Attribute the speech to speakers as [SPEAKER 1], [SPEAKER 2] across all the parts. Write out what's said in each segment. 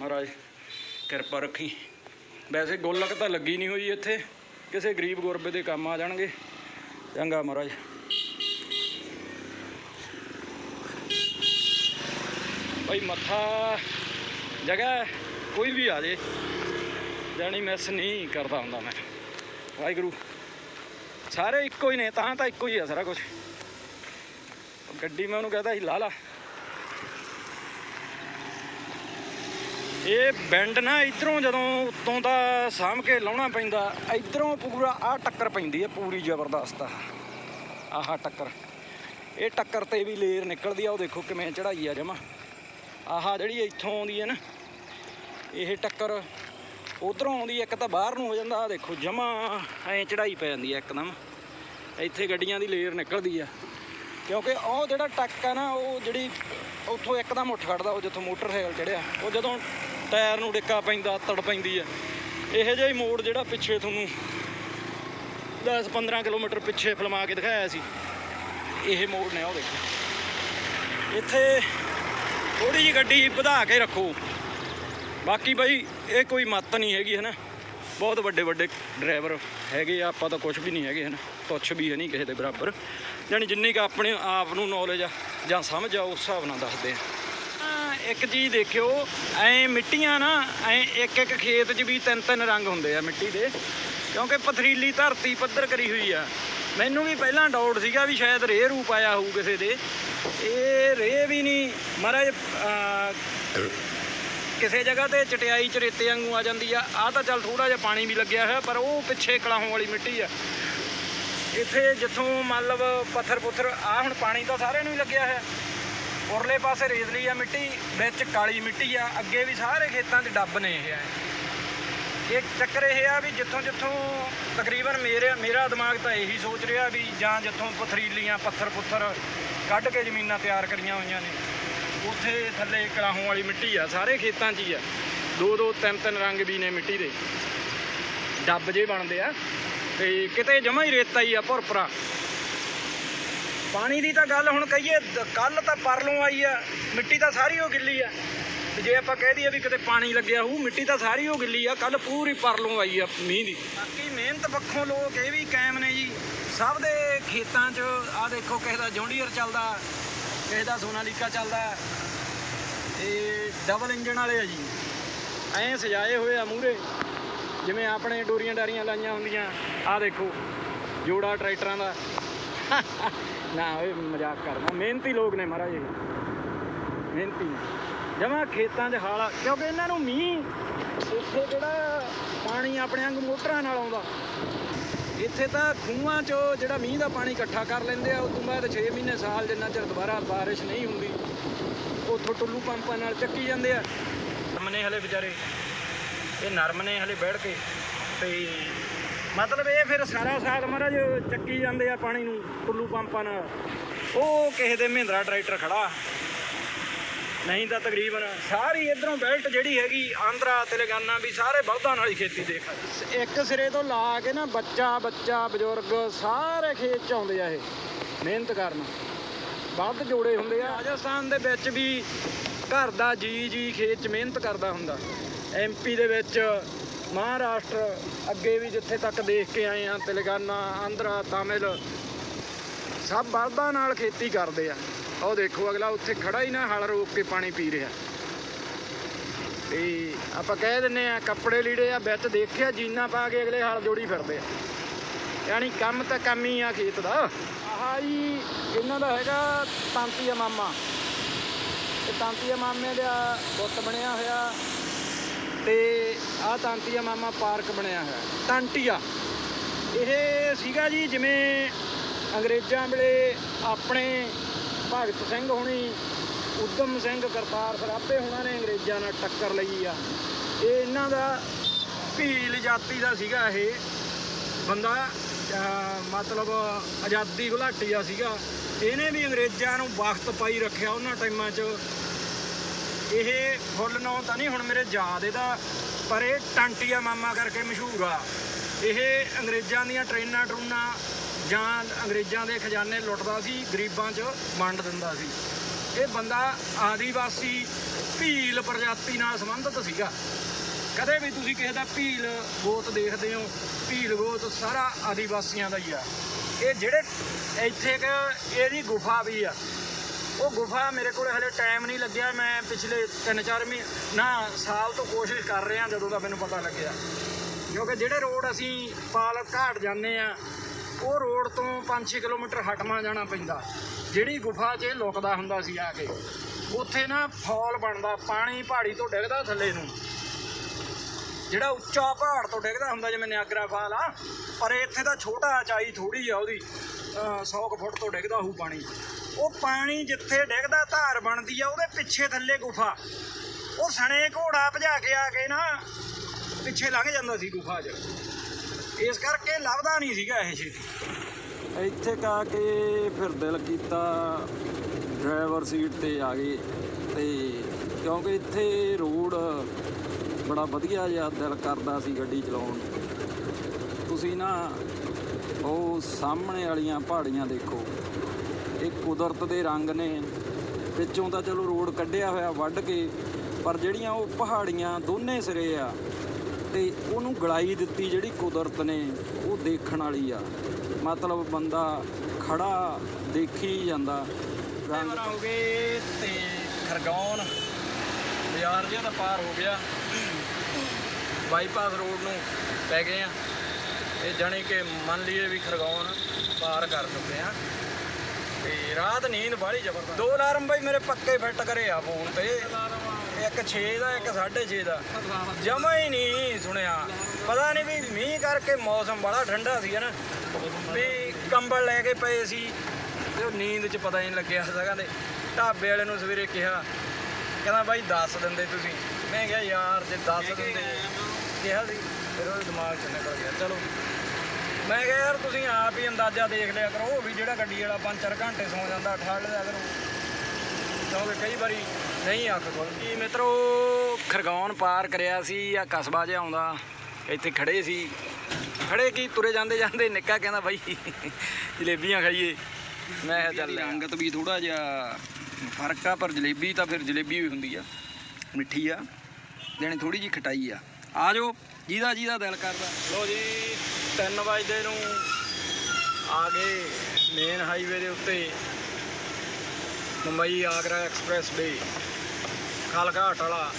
[SPEAKER 1] ਮਹਾਰਾਜ, ਕਿਰਪਾ ਰੱਖੀ। ਵੈਸੇ ਗੋਲਕ ਤਾਂ ਲੱਗੀ ਨਹੀਂ ਹੋਈ ਇੱਥੇ। ਕਿਸੇ ਗਰੀਬ ਗੁਰਬੇ ਦੇ ਕੰਮ ਆ ਜਾਣਗੇ। ਚੰਗਾ ਮਹਾਰਾਜ। ਭਾਈ ਮੱਥਾ ਜਗ੍ਹਾ ਕੋਈ ਵੀ ਆ ਜੇ। ਜਾਣੀ ਮਿਸ ਨਹੀਂ ਕਰਦਾ ਹੁੰਦਾ ਮੈਂ। ਵਾਹਿਗੁਰੂ। ਸਾਰੇ ਇੱਕੋ ਹੀ ਨੇ, ਤਾਂ ਤਾਂ ਇੱਕੋ ਹੀ ਆ ਸਾਰਾ ਕੁਝ ਗੱਡੀ ਮੈਂ ਉਹਨੂੰ ਕਹਦਾ ਸੀ, ਲਾ ਲਾ। ਇਹ ਬੈਂਡ ਨਾ ਇਧਰੋਂ ਜਦੋਂ ਉੱਤੋਂ ਦਾ ਸਾਂਭ ਕੇ ਲਾਉਣਾ ਪੈਂਦਾ, ਇਧਰੋਂ ਪੂਰਾ ਆਹ ਟੱਕਰ ਪੈਂਦੀ ਹੈ ਪੂਰੀ ਜ਼ਬਰਦਸਤ ਆਹਾ। ਟੱਕਰ। ਇਹ ਟੱਕਰ ਤੇ ਵੀ ਲੇਅਰ ਨਿਕਲਦੀ ਆ, ਉਹ ਦੇਖੋ ਕਿਵੇਂ ਚੜਾਈ ਆ ਜਮਾ। ਆਹਾ ਜਿਹੜੀ ਇੱਥੋਂ ਆਉਂਦੀ ਹੈ ਨਾ, ਇਹ ਟੱਕਰ ਉਧਰੋਂ ਆਉਂਦੀ ਇੱਕ ਤਾਂ ਬਾਹਰ ਨੂੰ ਹੋ ਜਾਂਦਾ ਆ ਦੇਖੋ ਜਮਾ ਐਂ ਚੜਾਈ ਪੈ ਜਾਂਦੀ ਹੈ ਇੱਕਦਮ। ਇੱਥੇ ਗੱਡੀਆਂ ਦੀ ਲੇਰ ਨਿਕਲਦੀ ਆ। ਕਿਉਂਕਿ ਉਹ ਜਿਹੜਾ ਟੱਕ ਆ ਨਾ, ਉਹ ਜਿਹੜੀ ਉੱਥੋਂ ਇੱਕਦਮ ਉੱਠ ਖੜਦਾ, ਉਹ ਜਿੱਥੋਂ ਮੋਟਰਸਾਈਕਲ ਚੜਿਆ ਉਹ ਜਦੋਂ ਟਾਇਰ ਨੂੰ ਡਿੱਕਾ ਪੈਂਦਾ ਤੜ ਪੈਂਦੀ ਆ ਇਹੋ ਜਿਹਾ ਹੀ ਮੋੜ ਜਿਹੜਾ ਪਿੱਛੇ ਤੁਹਾਨੂੰ 10 15 ਕਿਲੋਮੀਟਰ ਪਿੱਛੇ ਫਲਮਾ ਕੇ ਦਿਖਾਇਆ ਸੀ। ਇਹ ਮੋੜ ਨੇ ਉਹ ਦੇਖੋ। ਇੱਥੇ ਥੋੜੀ ਜਿਹੀ ਗੱਡੀ ਵਧਾ ਕੇ ਰੱਖੋ। ਬਾਕੀ ਬਾਈ ਇਹ ਕੋਈ ਮੱਤ ਨਹੀਂ ਹੈਗੀ ਹੈ ਨਾ ਬਹੁਤ ਵੱਡੇ ਵੱਡੇ ਡਰਾਈਵਰ ਹੈਗੇ ਆ ਆਪਾਂ ਤਾਂ ਕੁਝ ਵੀ ਨਹੀਂ ਹੈਗੇ ਹਨ। ਕੁਛ ਵੀ ਹੈ ਨਹੀਂ ਕਿਸੇ ਦੇ ਬਰਾਬਰ। ਜਾਣੀ ਜਿੰਨੀ ਕੁ ਆਪਣੇ ਆਪ ਨੂੰ ਨੌਲੇਜ ਆ ਜਾਂ ਸਮਝ ਆ ਉਸ ਹਿਸਾਬ ਨਾਲ ਦੱਸਦੇ ਆ ਆ, ਇੱਕ ਚੀਜ਼ ਦੇਖਿਓ, ਐ ਮਿੱਟੀਆਂ ਨਾ, ਐ ਇੱਕ ਇੱਕ ਖੇਤ 'ਚ ਵੀ ਤਿੰਨ ਤਿੰਨ ਰੰਗ ਹੁੰਦੇ ਆ ਮਿੱਟੀ ਦੇ, ਕਿਉਂਕਿ ਪਥਰੀਲੀ ਧਰਤੀ ਪੱਧਰ ਕਰੀ ਹੋਈ ਆ। ਮੈਨੂੰ ਵੀ ਪਹਿਲਾਂ ਡਾਊਟ ਸੀਗਾ ਵੀ ਸ਼ਾਇਦ ਰੇਹ ਰੂਪ ਆਇਆ ਹੋਊ ਕਿਸੇ ਦੇ। ਇਹ ਰੇਹ ਵੀ ਨਹੀਂ, ਮਹਾਰਾਜ ਕਿਸੇ ਜਗ੍ਹਾ ਤੇ ਚਟਿਆਈ ਚ ਰੇਤੇ ਵਾਂਗੂ ਆ ਜਾਂਦੀ ਆ। ਆ ਤਾਂ ਚੱਲ ਥੋੜਾ ਜਿਹਾ ਪਾਣੀ ਵੀ ਲੱਗਿਆ ਹੋਇਆ, ਪਰ ਉਹ ਪਿੱਛੇ ਕਲਾਹੋਂ ਵਾਲੀ ਮਿੱਟੀ ਆ। ਇੱਥੇ ਜਿੱਥੋਂ ਮਤਲਬ ਪੱਥਰ ਪੁੱਥਰ ਆ ਹੁਣ ਪਾਣੀ ਤਾਂ ਸਾਰਿਆਂ ਨੂੰ ਹੀ ਲੱਗਿਆ ਹੋਇਆ। ਉਰਲੇ ਪਾਸੇ ਰੇਤਲੀ ਆ ਮਿੱਟੀ, ਵਿੱਚ ਕਾਲੀ ਮਿੱਟੀ ਆ, ਅੱਗੇ ਵੀ ਸਾਰੇ ਖੇਤਾਂ 'ਚ ਡੱਬ ਨੇ ਇਹ ਆ। ਇਹ ਚੱਕਰ ਇਹ ਆ ਵੀ ਜਿੱਥੋਂ ਜਿੱਥੋਂ ਤਕਰੀਬਨ ਮੇਰੇ, ਮੇਰਾ ਦਿਮਾਗ ਤਾਂ ਇਹੀ ਸੋਚ ਰਿਹਾ ਵੀ ਜਾਂ ਜਿੱਥੋਂ ਪਥਰੀਲੀਆਂ ਪੱਥਰ ਪੁੱਥਰ ਕੱਢ ਕੇ ਜ਼ਮੀਨਾਂ ਤਿਆਰ ਕਰੀਆਂ ਹੋਈਆਂ ਨੇ, ਉੱਥੇ ਥੱਲੇ ਕਲਾਹੋਂ ਵਾਲੀ ਮਿੱਟੀ ਆ, ਸਾਰੇ ਖੇਤਾਂ 'ਚ ਹੀ ਆ। ਦੋ ਦੋ, ਤਿੰਨ ਤਿੰਨ ਰੰਗ ਵੀ ਨੇ ਮਿੱਟੀ ਦੇ। ਡੱਬ ਜੇ ਬਣਦੇ ਆ, ਤੇ ਕਿਤੇ ਜਮਾ ਹੀ ਰੇਤਾ ਹੀ ਆ ਭੁਰਪਰਾ ਪਾਣੀ ਦੀ ਤਾਂ ਗੱਲ ਹੁਣ ਕਹੀਏ ਕੱਲ ਤਾਂ ਪਰਲੋਂ ਆਈ ਆ, ਮਿੱਟੀ ਤਾਂ ਸਾਰੀ ਉਹ ਗਿੱਲੀ ਆ। ਤੇ ਜੇ ਆਪਾਂ ਕਹਿ ਦਈਏ ਵੀ ਕਿਤੇ ਪਾਣੀ ਲੱਗਿਆ ਹੋਊ, ਮਿੱਟੀ ਤਾਂ ਸਾਰੀ ਉਹ ਗਿੱਲੀ ਆ ਕੱਲ ਪੂਰੀ ਪਰਲੋਂ ਆਈ ਆ ਮੀਂਹ ਦੀ। ਬਾਕੀ ਮਿਹਨਤ ਪੱਖੋਂ ਲੋਕ ਇਹ ਵੀ ਕਾਇਮ ਨੇ ਜੀ। ਸਭ ਦੇ ਖੇਤਾਂ 'ਚ ਆ ਦੇਖੋ ਕਿਸੇ ਦਾ ਜੌਂਡੀਅਰ ਚੱਲਦਾ, ਕਿਸੇ ਦਾ ਸੋਨਾਲੀਕਾ ਚੱਲਦਾ। ਇਹ ਡਬਲ ਇੰਜਣ ਵਾਲੇ ਆ ਜੀ। ਐਂ ਸਜਾਏ ਹੋਏ ਆ ਮੂਰੇ ਜਿਵੇਂ ਆਪਣੇ ਡੋਰੀਆਂ ਡਾਰੀਆਂ ਲਾਈਆਂ ਹੁੰਦੀਆਂ ਆ ਦੇਖੋ, ਜੋੜਾ ਟਰੈਕਟਰਾਂ ਦਾ। ਨਾ ਓਏ, ਮਜ਼ਾਕ ਕਰਦਾ ਮਿਹਨਤੀ ਲੋਕ ਨੇ ਮਹਾਰਾਜ ਇਹ। ਮਿਹਨਤੀ ਜਮਾ ਖੇਤਾਂ 'ਚ ਹਾਲ ਕਿਉਂਕਿ ਇਹਨਾਂ ਨੂੰ ਮੀਂਹ ਇੱਥੇ ਜਿਹੜਾ ਪਾਣੀ ਆਪਣੇ ਵਾਂਗ ਮੋਟਰਾਂ ਨਾਲ ਆਉਂਦਾ। ਇੱਥੇ ਤਾਂ ਖੂਹਾਂ 'ਚੋਂ ਜਿਹੜਾ ਮੀਂਹ ਦਾ ਪਾਣੀ ਇਕੱਠਾ ਕਰ ਲੈਂਦੇ ਆ, ਉਸ ਤੋਂ ਬਾਅਦ 6 ਮਹੀਨੇ ਸਾਲ ਜਿੰਨਾ ਚਿਰ ਦੁਬਾਰਾ ਬਾਰਿਸ਼ ਨਹੀਂ ਹੁੰਦੀ, ਉੱਥੋਂ ਟੁੱਲੂ ਪੰਪਾਂ ਨਾਲ ਚੱਕੀ ਜਾਂਦੇ ਆ। ਨਰਮ ਨੇ ਹਲੇ ਵਿਚਾਰੇ। ਇਹ ਨਰਮ ਨੇ ਹਲੇ ਬੈਠ ਕੇ, ਤੇ ਮਤਲਬ ਇਹ ਫਿਰ ਸਾਰਾ ਸਾਲ ਮਹਾਰਾਜ ਚੱਕੀ ਜਾਂਦੇ ਆ ਪਾਣੀ ਨੂੰ ਟੁੱਲੂ ਪੰਪਾਂ ਨਾਲ ਉਹ ਕਿਸੇ ਦੇ ਮਹਿੰਦਰਾ ਟਰੈਕਟਰ ਖੜਾ। ਨਹੀਂ ਤਾਂ ਤਕਰੀਬਨ ਸਾਰੀ ਇਧਰੋਂ ਬੈਲਟ ਜਿਹੜੀ ਹੈਗੀ, ਆਂਧਰਾ, ਤੇਲੰਗਾਨਾ ਵੀ ਸਾਰੇ ਬਲਦਾਂ ਨਾਲ ਹੀ ਖੇਤੀ ਦੇਖ ਇੱਕ ਸਿਰੇ ਤੋਂ ਲਾ ਕੇ ਨਾ ਬੱਚਾ ਬੱਚਾ, ਬਜ਼ੁਰਗ, ਸਾਰੇ ਖੇਤ ਚ ਆਉਂਦੇ ਆ ਇਹ। ਮਿਹਨਤ ਕਰਨ। ਵੱਧ ਜੋੜੇ ਹੁੰਦੇ ਆ। ਰਾਜਸਥਾਨ ਦੇ ਵਿੱਚ ਵੀ ਘਰ ਦਾ ਜੀ ਜੀ ਖੇਤ ਚ ਮਿਹਨਤ ਕਰਦਾ ਹੁੰਦਾ। ਐਮਪੀ ਦੇ ਵਿੱਚ ਮਹਾਰਾਸ਼ਟਰ ਅੱਗੇ ਵੀ ਜਿੱਥੇ ਤੱਕ ਦੇਖ ਕੇ ਆਏ ਆ ਤੇਲੰਗਾਨਾ, ਆਂਧਰਾ, ਤਾਮਿਲ, ਸਭ ਬਲਦਾਂ ਨਾਲ ਖੇਤੀ ਕਰਦੇ ਆ। ਉਹ ਦੇਖੋ, ਅਗਲਾ ਉੱਥੇ ਖੜਾ ਹੀ ਨਾ, ਹਲ ਰੋਕ ਕੇ ਪਾਣੀ ਪੀ ਰਿਹਾ। ਤੇ ਆਪਾਂ ਕਹਿ ਦਿੰਨੇ ਆ, ਕੱਪੜੇ ਲੀੜੇ ਆ, ਵਿੱਚ ਦੇਖਿਆ, ਜੀਨਾ ਪਾ ਕੇ ਅਗਲੇ ਹਲ ਜੋੜੀ ਫਿਰਦੇ ਆ। ਯਾਨੀ ਕੰਮ ਤਾਂ ਕੰਮ ਹੀ ਆ ਖੇਤ ਦਾ। ਆਹ ਜੀ, ਇਹਨਾਂ ਦਾ ਹੈਗਾ ਤਾਂਤੀਆ ਮਾਮਾ। ਤੇ ਤਾਂਤੀਆ ਮਾਮੇ ਦਾ ਬੁੱਤ ਬਣਿਆ ਹੋਇਆ। ਤੇ ਆਹ ਤਾਂਤੀਆ ਮਾਮਾ ਪਾਰਕ ਬਣਿਆ ਹੋਇਆ ਤਾਂਟੀਆ ਇਹ ਸੀਗਾ ਜੀ ਜਿਵੇਂ ਅੰਗਰੇਜ਼ਾਂ ਵੇਲੇ ਆਪਣੇ ਭਗਤ ਸਿੰਘ ਹੋਣੀ, ਉਦਮ ਸਿੰਘ ਕਰਤਾਰ ਸਰਾਭੇ ਹੋਣਾ ਨੇ ਅੰਗਰੇਜ਼ਾਂ ਨਾਲ ਟੱਕਰ ਲਈ ਆ। ਇਹ ਇਹਨਾਂ ਦਾ ਭੀਲ ਜਾਤੀ ਦਾ ਸੀਗਾ ਇਹ। ਬੰਦਾ ਮਤਲਬ ਆਜ਼ਾਦੀ ਘੁਲਾਟੀ ਦਾ ਸੀਗਾ। ਇਹਨੇ ਵੀ ਅੰਗਰੇਜ਼ਾਂ ਨੂੰ ਵਕਤ ਪਾਈ ਰੱਖਿਆ ਉਹਨਾਂ ਟਾਈਮਾਂ 'ਚ। ਇਹ ਫੁੱਲ ਨਾਂ ਤਾਂ ਨਹੀਂ, ਹੁਣ ਮੇਰੇ ਯਾਦ ਇਹਦਾ, ਪਰ ਇਹ ਟਾਂਟੀਆ ਮਾਮਾ ਕਰਕੇ ਮਸ਼ਹੂਰ ਆ। ਇਹ ਅੰਗਰੇਜ਼ਾਂ ਦੀਆਂ ਟ੍ਰੇਨਾਂ ਟਰੂਨਾਂ ਜਾਂ ਅੰਗਰੇਜ਼ਾਂ ਦੇ ਖਜ਼ਾਨੇ ਲੁੱਟਦਾ ਸੀ, ਗਰੀਬਾਂ 'ਚ ਵੰਡ ਦਿੰਦਾ ਸੀ। ਇਹ ਬੰਦਾ ਆਦੀਵਾਸੀ ਭੀਲ ਪ੍ਰਜਾਤੀ ਨਾਲ ਸੰਬੰਧਿਤ ਸੀਗਾ। ਕਦੇ ਵੀ ਤੁਸੀਂ ਕਿਸੇ ਦਾ ਭੀਲ ਗੋਤ ਦੇਖਦੇ ਹੋ, ਭੀਲ ਗੋਤ ਸਾਰਾ ਆਦੀਵਾਸੀਆਂ ਦਾ ਹੀ ਆ। ਇਹ ਜਿਹੜੇ ਇੱਥੇ ਕ ਇਹਦੀ ਗੁਫਾ ਵੀ ਆ। ਉਹ ਗੁਫਾ ਮੇਰੇ ਕੋਲ ਹਲੇ ਟਾਈਮ ਨਹੀਂ ਲੱਗਿਆ। ਮੈਂ ਪਿਛਲੇ 3-4 ਮਹੀਨੇ ਨਾ, ਸਾਲ ਤੋਂ ਕੋਸ਼ਿਸ਼ ਕਰ ਰਿਹਾ ਜਦੋਂ ਦਾ ਮੈਨੂੰ ਪਤਾ ਲੱਗਿਆ। ਕਿਉਂਕਿ ਜਿਹੜੇ ਰੋਡ ਅਸੀਂ ਪਾਲਕ ਘਾਟ ਜਾਂਦੇ ਆ, ਉਹ ਰੋਡ ਤੋਂ 5-6 ਕਿਲੋਮੀਟਰ ਹਟਵਾ ਜਾਣਾ ਪੈਂਦਾ। ਜਿਹੜੀ ਗੁਫਾ 'ਚ ਲੁਕਦਾ ਹੁੰਦਾ ਸੀ ਆ ਕੇ। ਉੱਥੇ ਨਾ ਫੌਲ ਬਣਦਾ, ਪਾਣੀ ਪਹਾੜੀ ਤੋਂ ਡਿੱਗਦਾ ਥੱਲੇ ਨੂੰ। ਜਿਹੜਾ ਉੱਚਾ ਪਹਾੜ ਤੋਂ ਡਿੱਗਦਾ ਹੁੰਦਾ ਜਿਵੇਂ ਨਿਆਗਰਾ ਫਾਲ ਆ, ਪਰ ਇੱਥੇ ਤਾਂ ਛੋਟਾ ਚਾਈ ਥੋੜੀ ਆ ਉਹਦੀ। 100 ਫੁੱਟ ਤੋਂ ਡਿੱਗਦਾ ਹੋਊ ਪਾਣੀ। ਉਹ ਪਾਣੀ ਜਿੱਥੇ ਡਿੱਗਦਾ ਧਾਰ ਬਣਦੀ ਆ, ਉਹਦੇ ਪਿੱਛੇ ਥੱਲੇ ਗੁਫਾ। ਉਹ ਸਣੇ ਘੋੜਾ ਭਜਾ ਕੇ ਆ ਕੇ ਨਾ, ਪਿੱਛੇ ਲੰਘ ਜਾਂਦਾ ਸੀ ਗੁਫਾ 'ਚ। ਇਸ ਕਰਕੇ ਲੱਭਦਾ ਨਹੀਂ ਸੀਗਾ ਇਹ ਛੇਤੀ। ਇੱਥੇ ਕਾ ਕੇ ਫਿਰ ਦਿਲ ਕੀਤਾ, ਡਰਾਈਵਰ ਸੀਟ ਤੇ ਆ ਗਏ ਤੇ ਕਿਉਂਕਿ ਇੱਥੇ ਰੋਡ ਬੜਾ ਵਧੀਆ ਜਿਹਾ ਦਿਲ ਕਰਦਾ ਸੀ ਗੱਡੀ ਚਲਾਉਣ। ਤੁਸੀਂ ਨਾ ਉਹ ਸਾਹਮਣੇ ਵਾਲੀਆਂ ਪਹਾੜੀਆਂ ਦੇਖੋ। ਇਹ ਕੁਦਰਤ ਦੇ ਰੰਗ ਨੇ। ਵਿੱਚੋਂ ਤਾਂ ਚਲੋ ਰੋਡ ਕੱਢਿਆ ਹੋਇਆ ਵੱਢ ਕੇ, ਪਰ ਜਿਹੜੀਆਂ ਉਹ ਪਹਾੜੀਆਂ ਦੋਨੇ ਸਿਰੇ ਆ, ਤੇ ਉਹਨੂੰ ਗਲਾਈ ਦਿੱਤੀ ਜਿਹੜੀ ਕੁਦਰਤ ਨੇ, ਉਹ ਦੇਖਣ ਵਾਲੀ ਆ। ਮਤਲਬ ਬੰਦਾ ਖੜਾ ਦੇਖੀ ਜਾਂਦਾ। ਰੰਗ ਹੋ ਗਏ ਤੇ ਖਰਗੌਨ, ਬਾਜ਼ਾਰ ਜਿਹਾ ਤਾਂ ਪਾਰ ਹੋ ਗਿਆ। ਬਾਈਪਾਸ ਰੋਡ ਨੂੰ ਪੈ ਗਏ ਆ। ਇਹ ਜਾਣੀ ਕਿ ਮੰਨ ਲਈਏ ਵੀ ਖਰਗੌਨ ਪਾਰ ਕਰ ਚੁੱਕੇ ਆ। ਤੇ ਰਾਤ ਨੀਂਦ ਬਾਹਲੀ ਜ਼ਬਰਦਸਤ ਦੋ ਅਲਾਰਮ ਬਾਈ ਮੇਰੇ ਪੱਕੇ ਫਿੱਟ ਕਰੇ ਆ ਫੋਨ ਤੇ। ਇੱਕ 6 ਦਾ ਇੱਕ 6.5 ਦਾ। ਜਮਾ ਹੀ ਨਹੀਂ ਸੁਣਿਆ। ਪਤਾ ਨਹੀਂ ਵੀ ਮੀਂਹ ਕਰਕੇ ਮੌਸਮ ਬੜਾ ਠੰਡਾ ਸੀ ਨਾ। ਵੀ ਕੰਬਲ ਲੈ ਕੇ ਪਏ ਸੀ। ਤੇ ਉਹ ਨੀਂਦ 'ਚ ਪਤਾ ਹੀ ਨਹੀਂ ਲੱਗਿਆ ਸਗਾ ਤੇ ਢਾਬੇ ਵਾਲੇ ਨੂੰ ਸਵੇਰੇ ਕਿਹਾ। ਕਹਿੰਦਾ ਬਾਈ ਦੱਸ ਦਿੰਦੇ ਤੁਸੀਂ। ਮੈਂ ਕਿਹਾ ਯਾਰ ਜੇ ਦੱਸ ਦਿੰਦੇ। ਕਿਹਾ ਸੀ। ਫਿਰ ਉਹਦੇ ਦਿਮਾਗ 'ਚ ਨਿਕਲ ਮੈਂ ਕਿਹਾ ਯਾਰ ਤੁਸੀਂ ਆਪ ਹੀ ਅੰਦਾਜ਼ਾ ਦੇਖ ਲਿਆ ਕਰੋ ਉਹ ਵੀ ਜਿਹੜਾ ਗੱਡੀ ਵਾਲਾ 5-4 ਘੰਟੇ ਸੌ ਜਾਂਦਾ ਠਾਲ ਲਿਆ ਕਰੋ। ਕਿਉਂਕਿ ਕਈ ਵਾਰੀ ਨਹੀਂ ਅੱਖ ਖੁੱਲਦੀ ਮਿੱਤਰੋ ਖਰਗੌਨ ਪਾਰ ਕਰਿਆ ਸੀ ਆ ਕਸਬਾ ਜਿਹਾ ਆਉਂਦਾ ਇੱਥੇ ਖੜੇ ਸੀ। ਖੜੇ ਕੀ ਤੁਰੇ ਜਾਂਦੇ ਜਾਂਦੇ ਨਿੱਕਾ ਕਹਿੰਦਾ ਬਾਈ ਜਲੇਬੀਆਂ ਖਾਈਏ। ਮੈਂ ਕਿਹਾ ਚੱਲ ਰੰਗਤ ਵੀ ਥੋੜਾ ਜਿਹਾ ਫ਼ਰਕ ਆ ਪਰ ਜਲੇਬੀ ਤਾਂ ਫਿਰ ਜਲੇਬੀ ਵੀ ਹੁੰਦੀ ਆ ਮਿੱਠੀ ਆ। ਜਾਣੀ ਥੋੜੀ ਜਿਹੀ ਖਟਾਈ ਆ। ਆ ਜਾਓ ਜਿਹਦਾ ਜਿਹਦਾ ਦਿਲ ਕਰਦਾ। ਲੋ ਜੀ। 3 ਵਜੇ ਨੂੰ ਆ ਗਏ ਮੇਨ ਹਾਈਵੇ ਦੇ ਉੱਤੇ, ਮੁੰਬਈ ਆਗਰਾ ਐਕਸਪ੍ਰੈਸ ਵੇ ਖਾਲਘਾਟ ਵਾਲਾ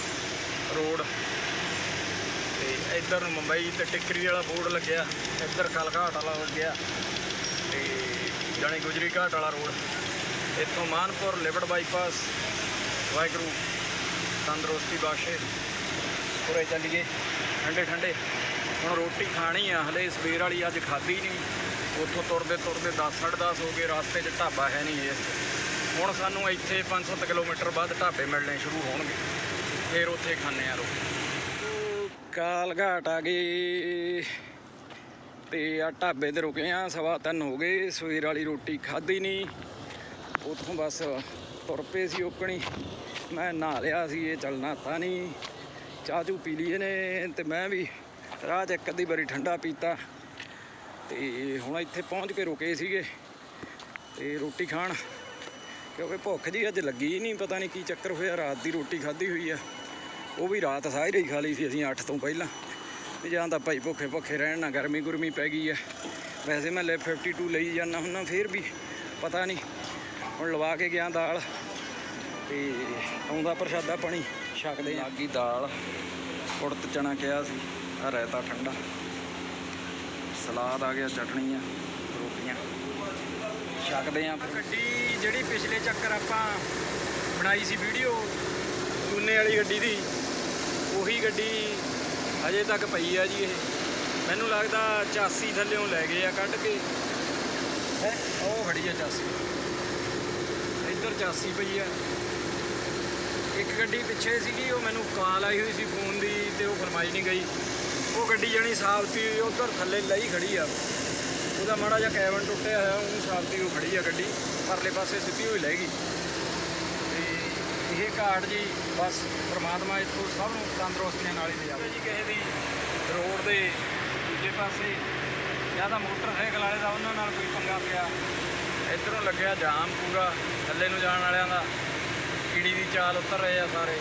[SPEAKER 1] ਰੋਡ ਤੇ ਇੱਧਰ ਨੂੰ ਮੁੰਬਈ ਤੇ ਟਿੱਕਰੀ ਵਾਲਾ ਬੋਰਡ ਲੱਗਿਆ, ਇੱਧਰ ਖਾਲਘਾਟ ਵਾਲਾ ਲੱਗਿਆ ਤੇ ਜਾਣੀ ਗੁਜਰੀ ਘਾਟ ਵਾਲਾ ਰੋਡ ਇੱਥੋਂ ਮਾਨਪੁਰ ਲਿਬੜ ਬਾਈਪਾਸ, ਵਾਹਿਗੁਰੂ ਤੰਦਰੁਸਤੀ ਬਖਸ਼ੇ ਪੂਰੇ ਚੱਲੀਏ ਠੰਡੇ ਠੰਡੇ ਹੁਣ ਰੋਟੀ ਖਾਣੀ ਆ, ਹਲੇ ਸਵੇਰ ਵਾਲੀ ਅੱਜ ਖਾਧੀ ਨਹੀਂ। ਉੱਥੋਂ ਤੁਰਦੇ ਤੁਰਦੇ 10 10:30 ਹੋ ਗਏ, ਰਸਤੇ 'ਚ ਢਾਬਾ ਹੈ ਨਹੀਂ ਇਹ। ਹੁਣ ਸਾਨੂੰ ਇੱਥੇ 5-7 ਕਿਲੋਮੀਟਰ ਬਾਅਦ ਢਾਬੇ ਮਿਲਣੇ ਸ਼ੁਰੂ ਹੋਣਗੇ। ਫਿਰ ਉੱਥੇ ਖਾਣੇ ਆ ਰੋਟੀ। ਕਾਲਘਾਟ ਆ ਗਏ ਤੇ ਆ ਢਾਬੇ ਤੇ ਰੁਕੇ ਆ ਸਵਾ ਤਿੰਨ ਹੋ ਗਏ। ਸਵੇਰ ਵਾਲੀ ਰੋਟੀ ਖਾਧੀ ਨਹੀਂ। ਉੱਥੋਂ ਬਸ ਤੁਰ ਪਏ ਸੀ ਓਕਣੀ ਮੈਂ ਨਹਾ ਲਿਆ ਸੀ, ਇਹ ਚੱਲਣਾ ਤਾਂ ਨਹੀਂ। ਚਾਹ ਚੂ ਪੀ ਲਈ ਨੇ ਤੇ ਮੈਂ ਵੀ ਰਾਹ 'ਚ ਇੱਕ ਅੱਧੀ ਵਾਰੀ ਠੰਡਾ ਪੀਤਾ ਤੇ ਹੁਣ ਇੱਥੇ ਪਹੁੰਚ ਕੇ ਰੁਕੇ ਸੀਗੇ ਤੇ ਰੋਟੀ ਖਾਣ, ਕਿਉਂਕਿ ਭੁੱਖ ਜੀ ਅੱਜ ਲੱਗੀ ਨਹੀਂ, ਪਤਾ ਨਹੀਂ ਕੀ ਚੱਕਰ ਹੋਇਆ, ਰਾਤ ਦੀ ਰੋਟੀ ਖਾਧੀ ਹੋਈ ਆ। ਉਹ ਵੀ ਰਾਤ ਸਾਰੀ ਹੀ ਖਾ ਲਈ ਸੀ ਅਸੀਂ 8 ਤੋਂ ਪਹਿਲਾਂ। ਤੇ ਜਾਂ ਤਾਂ ਭਾਈ ਭੁੱਖੇ ਭੁੱਖੇ ਰਹਿਣ ਨਾ ਗਰਮੀ ਗੁਰਮੀ ਪੈ ਗਈ ਆ। ਵੈਸੇ ਮੈਂ ਲੈ 52 ਲਈ ਜਾਂਦਾ ਹੁੰਦਾ, ਫੇਰ ਵੀ ਪਤਾ ਨਹੀਂ। ਹੁਣ ਲਵਾ ਕੇ ਗਿਆ ਦਾਲ ਤੇ ਆਉਂਦਾ ਪ੍ਰਸ਼ਾਦਾ ਪਾਣੀ, ਛਕਦੇ ਆ। ਲੱਗੀ ਦਾਲ ਉੜਤ ਚਣਾ ਕਿਹਾ ਸੀ। ਆ ਰਾਇਤਾ ਠੰਡਾ। ਸਲਾਦ ਆ ਗਿਆ, ਚਟਣੀ ਆ, ਰੋਟੀਆਂ। ਛਕਦੇ ਆ ਗੱਡੀ ਜਿਹੜੀ ਪਿਛਲੇ ਚੱਕਰ ਆਪਾਂ ਬਣਾਈ ਸੀ ਵੀਡੀਓ, ਚੂਨੇ ਵਾਲੀ ਗੱਡੀ ਦੀ, ਉਹੀ ਗੱਡੀ ਅਜੇ ਤੱਕ ਪਈ ਆ ਜੀ ਇਹ। ਮੈਨੂੰ ਲੱਗਦਾ 84 ਥੱਲਿਓਂ ਲੈ ਗਏ ਆ ਕੱਢ ਕੇ। ਹੈ? ਉਹ ਖੜੀ ਆ 84 ਇੱਧਰ 84 ਪਈ ਆ। ਇੱਕ ਗੱਡੀ ਪਿੱਛੇ ਸੀਗੀ, ਉਹ ਮੈਨੂੰ ਕਾਲ ਆਈ ਹੋਈ ਸੀ ਫੋਨ ਦੀ ਤੇ ਉਹ ਫਰਮਾਈ ਨਹੀਂ ਗਈ। ਉਹ ਗੱਡੀ ਜਣੀ ਸਾਫਤੀ ਉਧਰ ਥੱਲੇ ਲਈ ਖੜੀ ਆ। ਉਹਦਾ ਮਾੜਾ ਜਿਹਾ ਕੈਬਨ ਟੁੱਟਿਆ ਹੋਇਆ ਉਹਨੂੰ ਸਾਫਤੀ ਉਹ ਖੜੀ ਆ ਗੱਡੀ। ਪਰਲੇ ਪਾਸੇ ਸਿੱਧੀ ਹੋਈ ਲੈ ਗਈ। ਤੇ ਇਹ ਘਾਟ ਜੀ ਬਸ ਪ੍ਰਮਾਤਮਾ ਇੱਥੋਂ ਸਭ ਨੂੰ ਤੰਦਰੁਸਤੀਆਂ ਨਾਲ ਹੀ ਲਿਜਾਵੇ ਜੀ ਕਿਸੇ ਦੀ ਰੋਡ ਦੇ ਦੂਜੇ ਪਾਸੇ ਜਾਂ ਤਾਂ ਮੋਟਰਸਾਈਕਲ ਵਾਲੇ ਦਾ ਉਹਨਾਂ ਨਾਲ ਕੋਈ ਪੰਗਾ ਪਿਆ। ਇੱਧਰੋਂ ਲੱਗਿਆ ਜਾਮ ਪੂਰਾ ਥੱਲੇ ਨੂੰ ਜਾਣ ਵਾਲਿਆਂ ਦਾ। ਕੀੜੀ ਦੀ ਚਾਲ ਉਤਰ ਰਹੇ ਆ ਸਾਰੇ।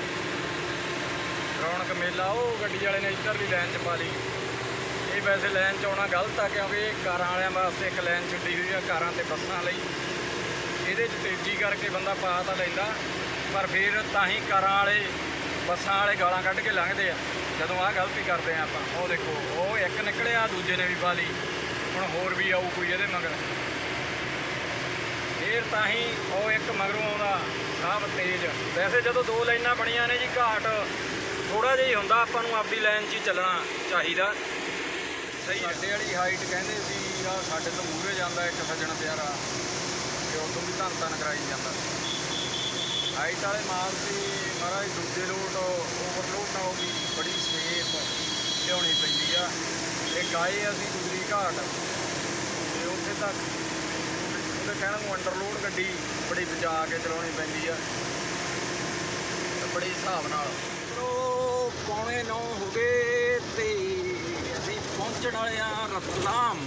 [SPEAKER 1] ਰੌਣਕ ਮੇਲਾ, ਉਹ ਗੱਡੀ ਵਾਲੇ ਨੇ ਇੱਧਰਲੀ ਲਾਈਨ 'ਚ ਪਾ ਲਈ। ਇਹ ਵੈਸੇ ਲਾਈਨ 'ਚ ਆਉਣਾ ਗਲਤ ਆ ਕਿਉਂਕਿ ਇਹ ਕਾਰਾਂ ਵਾਲਿਆਂ ਵਾਸਤੇ ਇੱਕ ਲਾਈਨ ਛੱਡੀ ਹੋਈ ਆ, ਕਾਰਾਂ ਤੇ ਬੱਸਾਂ ਲਈ ਇਹਦੇ 'ਚ ਤੇਜ਼ੀ ਕਰਕੇ ਬੰਦਾ ਪਾ ਤਾਂ ਲੈਂਦਾ, ਪਰ ਫਿਰ ਤਾਂ ਹੀ ਕਾਰਾਂ ਵਾਲੇ ਬੱਸਾਂ ਵਾਲੇ ਗਾਲਾਂ ਕੱਢ ਕੇ ਲੰਘਦੇ ਆ। ਜਦੋਂ ਆਹ ਗਲਤੀ ਕਰਦੇ ਆ ਆਪਾਂ, ਉਹ ਦੇਖੋ, ਉਹ ਇੱਕ ਨਿਕਲਿਆ, ਦੂਜੇ ਨੇ ਵੀ ਪਾ ਲਈ। ਹੁਣ ਹੋਰ ਵੀ ਆਊ ਕੋਈ ਇਹਦੇ ਮਗਰ। ਫੇਰ ਤਾਂ ਹੀ ਉਹ ਇੱਕ ਮਗਰੋਂ ਆਉਂਦਾ ਸਾਹ ਤੇਜ਼। ਵੈਸੇ ਜਦੋਂ ਦੋ ਲਾਈਨਾਂ ਬਣੀਆਂ ਨੇ ਜੀ ਘਾਟ ਥੋੜਾ ਜਿਹਾ ਹੀ ਹੁੰਦਾ, ਆਪਾਂ ਨੂੰ ਆਪਦੀ ਲਾਈਨ 'ਚ ਹੀ ਚੱਲਣਾ ਚਾਹੀਦਾ। ਸਹੀ ਸਾਡੇ ਵਾਲੀ ਹਾਈਟ ਕਹਿੰਦੇ ਸੀ ਆ ਸਾਡੇ ਤੋਂ ਮੂਹਰੇ ਜਾਂਦਾ ਇੱਕ ਸੱਜਣ ਪਿਆਰਾ, ਤੇ ਉਦੋਂ ਵੀ ਧੰਨ ਧੰਨ ਕਰਾਈ ਜਾਂਦਾ। ਹਾਈਟ ਵਾਲੇ ਮਾਲ ਦੀ ਮਹਾਰਾਜ ਦੂਜੇ ਲੋਟ ਓਵਰਲੋਡ ਨਾ ਹੋ ਗਈ ਬੜੀ ਸੇਫ ਲਿਆਉਣੀ ਪੈਂਦੀ ਆ। ਇਹ ਗਾਏ ਅਸੀਂ ਦੂਰੀ ਘਾਟ, ਤੇ ਉੱਥੇ ਤੱਕ ਉਹਦੇ ਕਹਿਣ ਨੂੰ ਅੰਡਰਲੋਡ ਗੱਡੀ ਬੜੀ ਬਚਾ ਕੇ ਚਲਾਉਣੀ ਪੈਂਦੀ ਆ। ਤੇ ਬੜੀ ਹਿਸਾਬ ਨਾਲ। ਚਲੋ ਪੌਣੇ 9 ਹੋ ਗਏ ਤੇ ਅਸੀਂ ਪਹੁੰਚਣ ਵਾਲੇ ਆ ਰਤਲਾਮ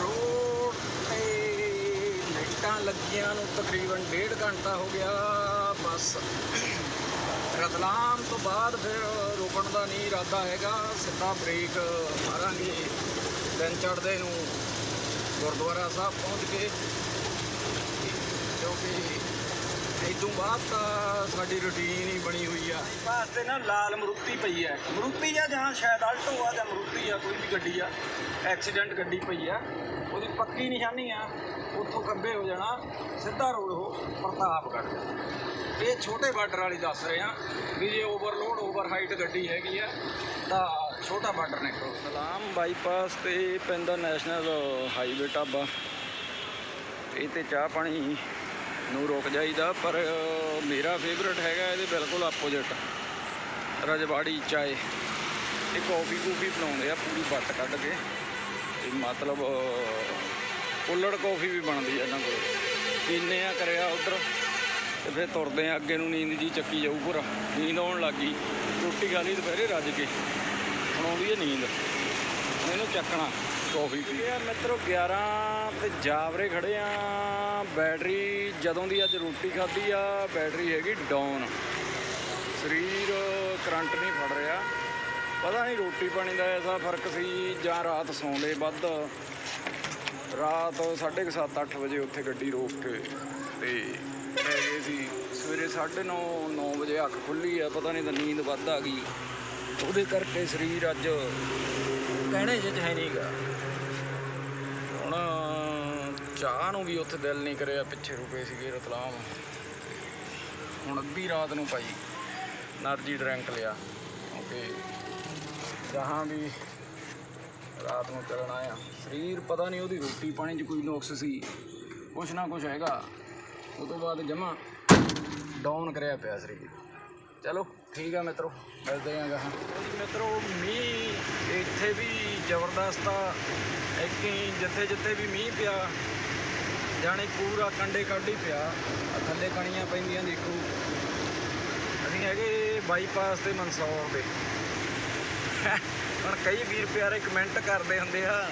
[SPEAKER 1] ਰੋਡ ਤੇ। ਲਾਈਟਾਂ ਲੱਗੀਆਂ ਨੂੰ ਤਕਰੀਬਨ ਡੇਢ ਘੰਟਾ ਹੋ ਗਿਆ, ਬਸ। ਰਤਲਾਮ ਤੋਂ ਬਾਅਦ ਫਿਰ ਰੁਕਣ ਦਾ ਨਹੀਂ ਇਰਾਦਾ ਹੈਗਾ, ਸਿੱਧਾ ਬ੍ਰੇਕ ਮਾਰਾਂਗੇ। ਦਿਨ ਚੜ੍ਹਦੇ ਨੂੰ ਗੁਰਦੁਆਰਾ ਸਾਹਿਬ ਪਹੁੰਚ ਕੇ ਕਿਉਂਕਿ ਇਦੋਂ ਬਾਅਦ ਤਾਂ ਸਾਡੀ ਰੁਟੀਨ ਹੀ ਬਣੀ ਹੋਈ ਆ। ਵਾਸਤੇ ਨਾ ਲਾਲ ਮਰੂਤੀ ਪਈ ਆ। ਮਰੂਤੀ ਆ ਜਾਂ ਸ਼ਾਇਦ ਆਲਟੋ ਆ ਜਾਂ ਮਰੂਤੀ ਆ ਕੋਈ ਵੀ ਗੱਡੀ ਆ। ਐਕਸੀਡੈਂਟ ਗੱਡੀ ਪਈ ਆ। ਉਹਦੀ ਪੱਕੀ ਨਿਸ਼ਾਨੀ ਆ। ਉੱਥੋਂ ਖੱਬੇ ਹੋ ਜਾਣਾ ਸਿੱਧਾ ਰੋਡ ਉਹ ਪ੍ਰਤਾਪਗੜ੍ਹ। ਇਹ ਛੋਟੇ ਬਾਰਡਰ ਵਾਲੀ ਦੱਸ ਰਹੇ ਆ ਵੀ ਜੇ ਓਵਰਲੋਡ ਓਵਰ ਹਾਈਟ ਗੱਡੀ ਹੈਗੀ ਆ ਤਾਂ ਛੋਟਾ ਬਾਰਡਰ ਨਿਕਲੋ। ਸਲਾਮ ਬਾਈਪਾਸ ਤੇ ਪੈਂਦਾ ਨੈਸ਼ਨਲ ਹਾਈਵੇ ਢਾਬਾ। ਇਹ ਤੇ ਚਾਹ ਪਾਣੀ ਨੂੰ ਰੁਕ ਜਾਈਦਾ, ਪਰ ਮੇਰਾ ਫੇਵਰਟ ਹੈਗਾ ਇਹਦੇ ਬਿਲਕੁਲ ਆਪੋਜ਼ਿਟ ਰਜਵਾੜੀ ਚਾਏ। ਇਹ ਕੌਫੀ ਕੂਫੀ ਬਣਾਉਂਦੇ ਆ, ਪੂਰੀ ਬੱਟ ਕੱਢ ਕੇ। ਤੇ ਮਤਲਬ ਕੁੱਲੜ ਕੌਫੀ ਵੀ ਬਣਦੀ ਆ ਇਹਨਾਂ ਕੋਲ। ਪੀਨੇ ਆ, ਕਰਿਆ ਉਧਰ। ਤੇ ਫਿਰ ਤੁਰਦੇ ਆ, ਅੱਗੇ ਨੂੰ ਨੀਂਦ ਜੀ ਚੱਕੀ ਜਾਊ ਪੂਰਾ। ਨੀਂਦ ਆਉਣ ਲੱਗੀ ਰੋਟੀ ਖਾ ਲਈ ਦੁਪਹਿਰੇ ਰੱਜ ਕੇ। ਹੁਣ ਆਉਂਦੀ ਹੈ ਨੀਂਦ। ਇਹਨੂੰ ਚੱਕਣਾ ਕੌਫੀ ਪੀ ਆ ਮਿੱਤਰੋ 11 ਤੇ ਜਾਵਰੇ ਖੜੇ ਆ। ਬੈਟਰੀ ਜਦੋਂ ਦੀ ਅੱਜ ਰੋਟੀ ਖਾਧੀ ਆ, ਬੈਟਰੀ ਹੈਗੀ ਡਾਊਨ ਸਰੀਰ ਕਰੰਟ ਨਹੀਂ ਫੜ ਰਿਹਾ। ਪਤਾ ਨਹੀਂ ਰੋਟੀ ਪਾਣੀ ਦਾ ਐਸਾ ਫ਼ਰਕ ਸੀ ਜਾਂ ਰਾਤ ਸੌਂਦੇ ਵੱਧ। ਰਾਤ 7:30 8 ਵਜੇ ਉੱਥੇ ਗੱਡੀ ਰੋਕ ਕੇ ਤੇ ਪੈ ਗਏ ਸੀ। ਸਵੇਰੇ 9:30 9 ਵਜੇ ਅੱਖ ਖੁੱਲੀ ਆ, ਪਤਾ ਨਹੀਂ ਤਾਂ ਨੀਂਦ ਵੱਧ ਆ ਗਈ। ਉਹਦੇ ਕਰਕੇ ਸਰੀਰ ਅੱਜ ਕਹਿਣੇ ਜਿਹਾ ਹੈ ਨਹੀਂਗਾ ਚਾਹ ਨੂੰ ਵੀ ਉੱਥੇ ਦਿਲ ਨਹੀਂ ਕਰਿਆ, ਪਿੱਛੇ ਰੁਕੇ ਸੀਗੇ ਰਤਲਾਮ। ਹੁਣ ਅੱਧੀ ਰਾਤ ਨੂੰ ਭਾਈ એનર્ਜੀ ਡਰਿੰਕ ਲਿਆ। ਕਿਉਂਕਿ ਜਹਾਂ ਵੀ ਰਾਤ ਨੂੰ ਚੱਲਣ ਆਇਆ ਸਰੀਰ ਪਤਾ ਨਹੀਂ ਉਹਦੀ ਰੋਟੀ ਪਾਣੀ 'ਚ ਕੋਈ ਨੁਕਸ ਸੀ। ਕੁਛ ਨਾ ਕੁਛ ਹੈਗਾ। ਉਹ ਤੋਂ ਬਾਅਦ ਜਮਾ ਡਾਊਨ ਕਰਿਆ ਪਿਆ ਸਰੀਰ। ਚਲੋ, ਠੀਕ ਆ ਮਿੱਤਰੋ। ਮਿਲਦੇ ਆਂ ਗਾਹਾਂ ਮਿੱਤਰੋ, ਮੀਂਹ ਇੱਥੇ ਵੀ ਜ਼ਬਰਦਸਤ ਆ। ਇੱਥੇ ਜਿੱਥੇ ਜਿੱਥੇ ਵੀ ਮੀਂਹ ਪਿਆ। ਜਾਣੇ ਪੂਰਾ ਕੰਡੇ ਕੱਢ ਹੀ ਪਿਆ। ਥੱਲੇ ਕਣੀਆਂ ਪੈਂਦੀਆਂ ਦੇਖੋ ਅਸੀਂ ਹੈਗੇ ਬਾਈਪਾਸ ਤੇ ਮਨਸੌਰ ਦੇ। ਹੁਣ ਕਈ ਵੀਰ ਪਿਆਰੇ ਕਮੈਂਟ ਕਰਦੇ ਹੁੰਦੇ ਆ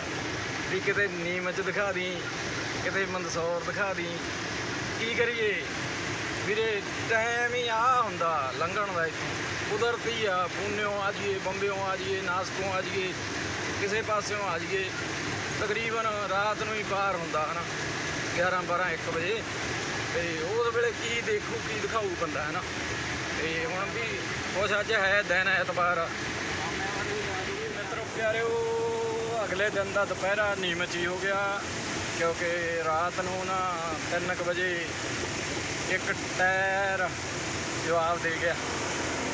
[SPEAKER 1] ਵੀ ਕਿਤੇ ਨੀਮ ਚ ਦਿਖਾ ਦੀ, ਕਿਤੇ ਮਨਸੌਰ ਦਿਖਾ ਦੀ। ਕੀ ਕਰੀਏ? ਵੀਰੇ ਟਾਈਮ ਹੀ ਆ ਹੁੰਦਾ ਲੰਘਣ ਦਾ ਕੁਦਰਤੀ ਆ, ਪੂਨਿਓ ਆ ਜਾਈਏ, ਬੰਬਿਓਂ ਆ ਜਾਈਏ, ਨਾਸਕੋਂ ਆ ਜਾਈਏ, ਕਿਸੇ ਪਾਸਿਓਂ ਆ ਜਾਈਏ। ਤਕਰੀਬਨ ਰਾਤ ਨੂੰ ਹੀ ਪਾਰ ਹੁੰਦਾ, ਹਨਾ। 11 12 1 ਵਜੇ। ਤੇ ਉਸ ਵੇਲੇ ਕੀ ਦੇਖੂ, ਕੀ ਦਿਖਾਊ ਬੰਦਾ ਹੈ ਨਾ ਤੇ ਹੁਣ ਵੀ ਕੁਛ ਅੱਜ ਹੈ, ਦਿਨ ਐਤਵਾਰ। ਮਿੱਤਰੋ ਪਿਆਰਿਓ, ਅਗਲੇ ਦਿਨ ਦਾ ਦੁਪਹਿਰਾ ਨੀਮਚ ਹੀ ਹੋ ਗਿਆ, ਕਿਉਂਕਿ ਰਾਤ ਨੂੰ ਨਾ 3:00 ਵਜੇ ਇੱਕ ਟਾਇਰ ਜਵਾਬ ਦੇ ਗਿਆ।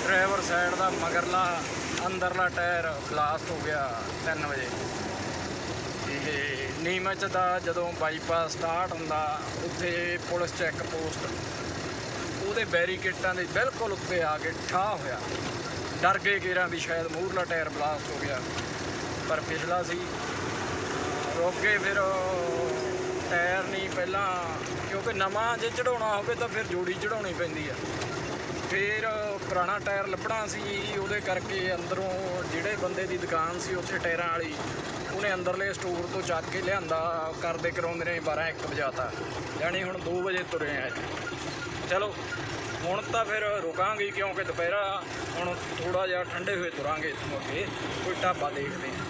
[SPEAKER 1] ਡਰਾਈਵਰ ਸਾਈਡ ਦਾ ਮਗਰਲਾ, ਅੰਦਰਲਾ ਟਾਇਰ ਬਲਾਸਟ ਹੋ ਗਿਆ 3 ਵਜੇ। ਇਹ ਨੀਮਚ ਦਾ ਜਦੋਂ ਬਾਈਪਾਸ ਸਟਾਰਟ ਹੁੰਦਾ, ਉੱਥੇ ਪੁਲਿਸ ਚੈੱਕ ਪੋਸਟ। ਉਹਦੇ ਬੈਰੀਕੇਟਾਂ ਦੇ ਬਿਲਕੁਲ ਉੱਤੇ ਆ ਕੇ ਠਾ ਹੋਇਆ। ਡਰ ਗਏ ਗੇਰਾਂ ਵੀ ਸ਼ਾਇਦ ਮੂਹਰਲਾ ਟਾਇਰ ਬਲਾਸਟ ਹੋ ਗਿਆ। ਪਰ ਪਿਛਲਾ ਸੀ। ਰੁਕ ਫਿਰ ਟਾਇਰ ਨਹੀਂ ਪਹਿਲਾਂ, ਕਿਉਂਕਿ ਨਵਾਂ ਜੇ ਚੜਾਉਣਾ ਹੋਵੇ ਤਾਂ ਫਿਰ ਜੋੜੀ ਚੜਾਉਣੀ ਪੈਂਦੀ ਆ। ਫਿਰ ਪੁਰਾਣਾ ਟਾਇਰ ਲੱਭਣਾ ਸੀ, ਉਹਦੇ ਕਰਕੇ ਅੰਦਰੋਂ ਜਿਹੜੇ ਬੰਦੇ ਦੀ ਦੁਕਾਨ ਸੀ ਉੱਥੇ ਟਾਇਰਾਂ ਵਾਲੀ, ਉਹਨੇ ਅੰਦਰਲੇ ਸਟੋਰ ਤੋਂ ਚੱਕ ਕੇ ਲਿਆਂਦਾ, ਕਰਦੇ ਕਰਾਉਂਦੇ ਨੇ 12 1 ਵਜਾਤਾ ਯਾਨੀ ਹੁਣ 2 ਵਜੇ ਤੁਰੇ ਆ ਚਲੋ, ਹੁਣ ਤਾਂ ਫਿਰ ਰੁਕਾਂਗੇ ਕਿਉਂਕਿ ਦੁਪਹਿਰਾ, ਹੁਣ ਥੋੜਾ ਜਿਹਾ ਠੰਡੇ ਹੋਏ ਤੁਰਾਂਗੇ ਇੱਥੋਂ ਅੱਗੇ। ਕੋਈ ਢਾਬਾ ਦੇਖਦੇ ਹਾਂ।